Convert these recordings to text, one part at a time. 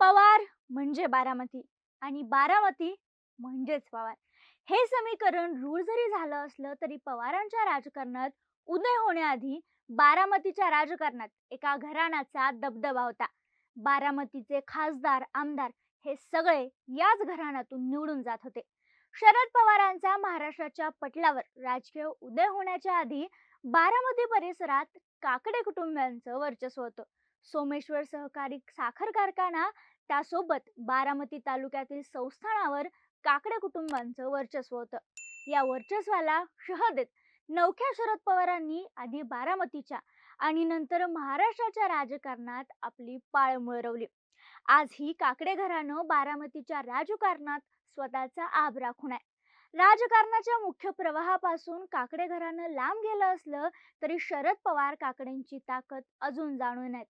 पवार म्हणजे बारामती आणि बारामती म्हणजेच पवार. हे समीकरण रूढ जरी झालं असलं तरी पवारांच्या राजकारणात उदय होण्याआधी बारामतीच्या राजकारणात एका घराण्याचा दबदबा होता. बारामतीचे खासदार आमदार हे सगळे याच घराण्यातून निवडून जात होते. शरद पवारांचा महाराष्ट्राच्या पटलावर राजकीय उदय होण्याच्या आधी बारामती परिसरात काकडे कुटुंबियांचं वर्चस्व होतं. सोमेश्वर सहकारी साखर कारखाना त्यासोबत बारामती तालुक्यातील संस्थानावर काकडे कुटुंबांचं वर्चस्व होतं. या वर्चस्वाला शह देत नवख्या शरद पवारांनी आधी बारामतीच्या आणि नंतर महाराष्ट्राच्या राजकारणात आपली पाळमुळ रवली आज ही काकडे घरानं बारामतीच्या राजकारणात स्वतःचा आब राखून आहे. राजकारणाच्या मुख्य प्रवाहापासून काकडे घरानं लांब गेलं असलं तरी शरद पवार काकडेंची ताकद अजून जाणून आहेत.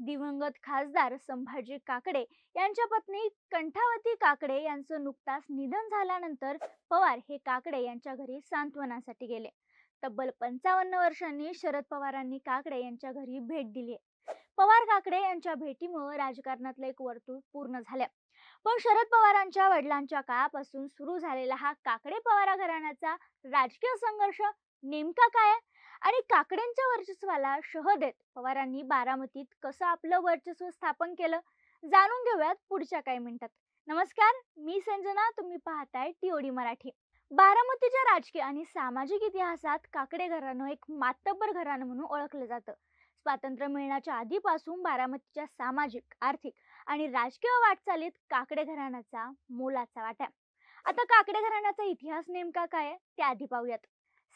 दिवंगत खासदार संभाजी काकडे यांच्या पत्नी कंठावती काकडे यांचं नुकताच निधन झाल्यानंतर पवार हे काकडे यांच्या घरी सांत्वनासाठी गेले. तब्बल पंचावन्न वर्षांनी शरद पवारांनी काकडे यांच्या घरी भेट दिली पवार काकडे यांच्या भेटीमुळे राजकारणातलं एक वर्तुळ पूर्ण झालं. पण शरद पवारांच्या वडिलांच्या काळापासून सुरू झालेला हा काकडे पवारा घराण्याचा राजकीय संघर्ष नेमका काय? आहे आणि काकड्यांच्या वर्चस्वाला शह देत पवारांनी बारामतीत कसं आपलं वर्चस्व स्थापन केलं? जाणून घेऊयात पुढच्या काही मिनिटात. नमस्कार मी संजना तुम्ही पाहताय टीओडी मराठी. बारामतीच्या राजकीय आणि सामाजिक इतिहासात काकडे घराणं एक मातब्बर घराणं म्हणून ओळखलं जातं. स्वातंत्र्य मिळण्याच्या आधीपासून बारामतीच्या सामाजिक आर्थिक आणि राजकीय वाटचालीत काकडे घराण्याचा मोलाचा वाटा आहे. आता काकडे घराण्याचा इतिहास नेमका काय आहे? ते आधी पाहूयात.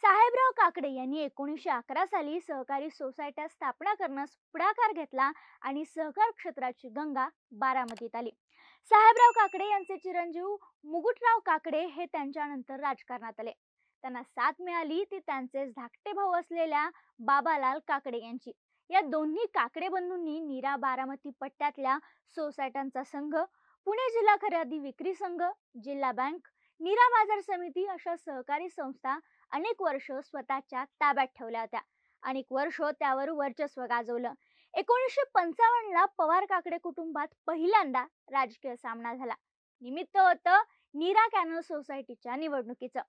साहेबराव काकडे यांनी एकोणीसशे अकरा साली सहकारी सोसायट्या स्थापना करण्यास पुढाकार घेतला आणि सहकार क्षेत्राची गंगा बारामतीत आली. साहेबराव काकडे यांचे चिरंजीव मुकुटराव काकडे हे त्यांच्यानंतर राजकारणात आले. त्यांना साथ मिळाली ती त्यांचे धाकटे भाऊ असलेल्या बाबालाल काकडे यांची. या दोन्ही काकडे बंधूंनी नीरा बारामती पट्ट्यातल्या सोसायट्यांचा संघ पुणे जिल्हा खरेदी विक्री संघ जिल्हा बँक नीरा बाजार समिती अशा सहकारी संस्था अनेक वर्ष स्वतःच्या ताब्यात ठेवल्या होत्या. अनेक वर्ष त्यावर वर्चस्व गाजवलं. एकोणीसशे पंचावन्नला पवार काकडे कुटुंबात पहिल्यांदा राजकीय सामना झाला. निमित्त होतं नीरा कॅनल सोसायटीच्या निवडणुकीचं.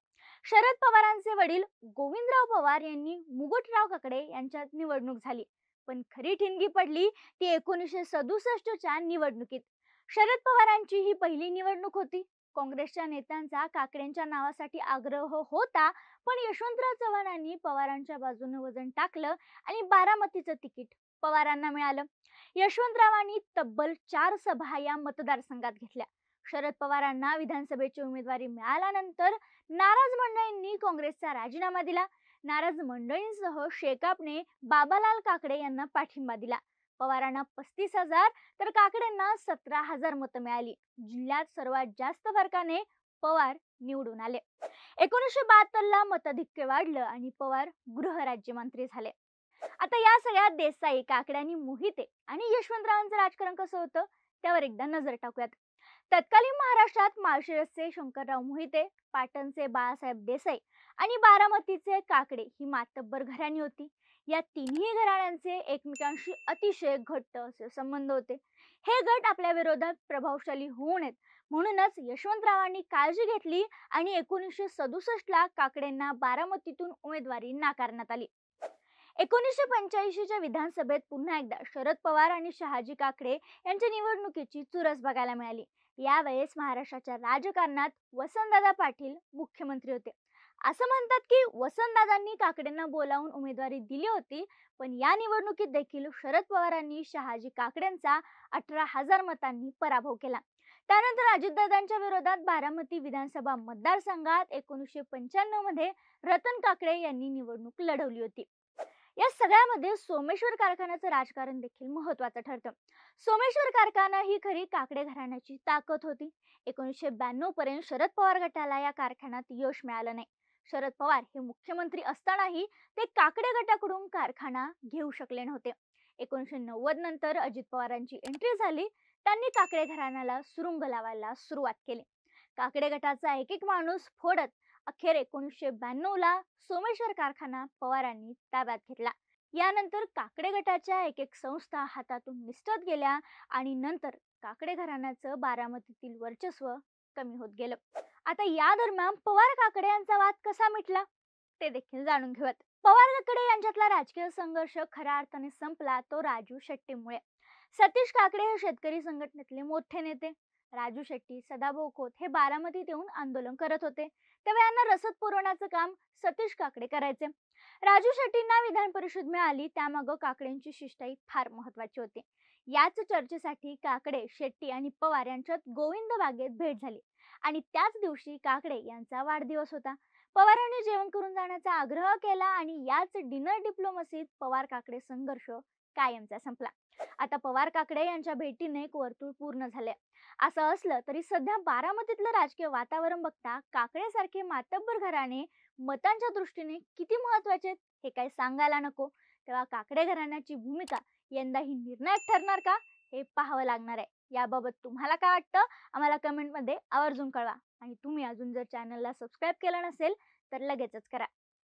शरद पवारांचे वडील गोविंदराव पवार यांनी मुकुटराव काकडे यांच्यात निवडणूक झाली. पण खरी ठिणगी पडली ती एकोणीसशे सदुसष्टच्या निवडणुकीत. शरद पवारांची ही पहिली निवडणूक होती. काँग्रेसच्या नेत्यांचा काकड्यांच्या नावासाठी आग्रह होता पण यशवंतराव चव्हाणांनी पवारांच्या बाजूने वजन टाकलं आणि बारामतीचं तिकीट पवारांना मिळालं. यशवंतरावांनी तब्बल चार सभा या मतदारसंघात घेतल्या. शरद पवारांना विधानसभेची उमेदवारी मिळाल्यानंतर नाराज मंडळींनी काँग्रेसचा राजीनामा दिला. नाराज मंडळींसह शेकापने बाबालाल काकडे यांना पाठिंबा दिला. पवारांना पस्तीस हजार तर काकडेंना सतरा हजार मतं मिळाली. जिल्ह्यात सर्वात जास्त फरकाने पवार निवडून आले. एकोणीसशे बहात्तरला मताधिक्य वाढलं आणि पवार गृहराज्यमंत्री झाले. आता या सगळ्यात देसाई काकडे आणि मोहिते आणि यशवंतरावांचं राजकारण कसं होतं त्यावर एकदा नजर टाकूयात. तत्कालीन महाराष्ट्रात माळशिरसचे शंकरराव मोहिते पाटणचे बाळासाहेब देसाई आणि बारामतीचे काकडे ही मातब्बर घराणी होती. या तिन्ही घराण्यांचे एकमेकांशी अतिशय घट्ट असे संबंध होते. हे गट आपल्या विरोधात प्रभावशाली होऊ नयेत. म्हणूनच यशवंतरावांनी काळजी घेतली आणि एकोणीसशे सदुसष्ट ला काकडेंना बारामतीतून उमेदवारी नाकारण्यात आली. एकोणीसशे पंच्याऐंशीच्या विधानसभेत पुन्हा एकदा शरद पवार आणि शहाजी काकडे यांच्या निवडणुकीची चुरस बघायला मिळाली. यावेळेस महाराष्ट्राच्या राजकारणात वसंतदादा पाटील मुख्यमंत्री होते. असं म्हणतात की वसंतदादांनी काकडेंना बोलावून उमेदवारी दिली होती. पण या निवडणुकीत देखील शरद पवारांनी शहाजी काकडेंचा अठरा हजार मतांनी पराभव केला. त्यानंतर अजितदादांच्या विरोधात बारामती विधानसभा मतदारसंघात एकोणीसशे पंच्याण्णवमध्ये रतन काकडे यांनी निवडणूक लढवली होती. या सगळ्यामध्ये सोमेश्वर कारखान्याचं राजकारण देखील महत्वाचं ठरतं. सोमेश्वर कारखाना ही खरी काकडे घराण्याची ताकद होती. एकोणीसशे ब्याण्णव पर्यंत शरद पवार गटाला या कारखान्यात यश मिळालं नाही. शरद पवार हे मुख्यमंत्री असतानाही ते काकडे गटाकडून कारखाना घेऊ शकले नव्हते. एकोणीसशे नव्वद नंतर अजित पवारांची एंट्री झाली. त्यांनी काकडे घराण्याला सुरुंग लावायला सुरुवात केली. काकडे गटाचा एक एक माणूस फोडत अखेर एकोणीसशे ब्याण्णव ला सोमेश्वर कारखाना पवारांनी ताब्यात घेतला. यानंतर काकडे गटाच्या एक एक संस्था हातातून निसटत गेल्या आणि नंतर काकडे घराण्याचं बारामतीतील वर्चस्व कमी होत गेलं. आता या दरम्यान पवार काकडे यांचा वाद कसा मिटला? ते देखील जाणून घेऊयात. पवार काकडे यांच्यातला राजकीय संघर्ष खऱ्या अर्थाने संपला तो राजू शेट्टीमुळे. सतीश काकडे हे शेतकरी संघटनेतले मोठे नेते. राजू शेट्टी सदाभाऊ खोत हे बारामतीत येऊन आंदोलन करत होते. तेव्हा यांना रसद पुरवण्याचं काम सतीश काकडे करायचे. राजू शेट्टींना विधान परिषद मिळाली त्यामागं काकडेंची शिष्टाई फार महत्वाची होती. याच चर्चेसाठी काकडे शेट्टी आणि पवार यांच्यात गोविंद बागेत भेट झाली. आणि त्याच दिवशी काकडे यांचा वाढदिवस होता. पवारांनी जेवण करून जाण्याचा आग्रह केला आणि याच डिनर डिप्लोमसीत पवार काकडे संघर्ष कायमचा संपला. आता पवार काकडे यांच्या भेटीने एक वर्तुळ पूर्ण झाले. असं असलं तरी सध्या बारामतीतलं राजकीय वातावरण बघता काकडे सारखे मातब्बर घराणे मतांच्या दृष्टीने किती महत्त्वाचे आहेत हे काही सांगायला नको. तेव्हा काकडे घराण्याची भूमिका यंदा ही निर्णायक ठरणार का हे पाहावं लागणार आहे. याबाबत तुम्हाला काय वाटतं? आम्हाला कमेंटमध्ये आवर्जून कळवा. आणि तुम्ही अजून जर चॅनलला सबस्क्राईब केलं नसेल तर लगेचच करा.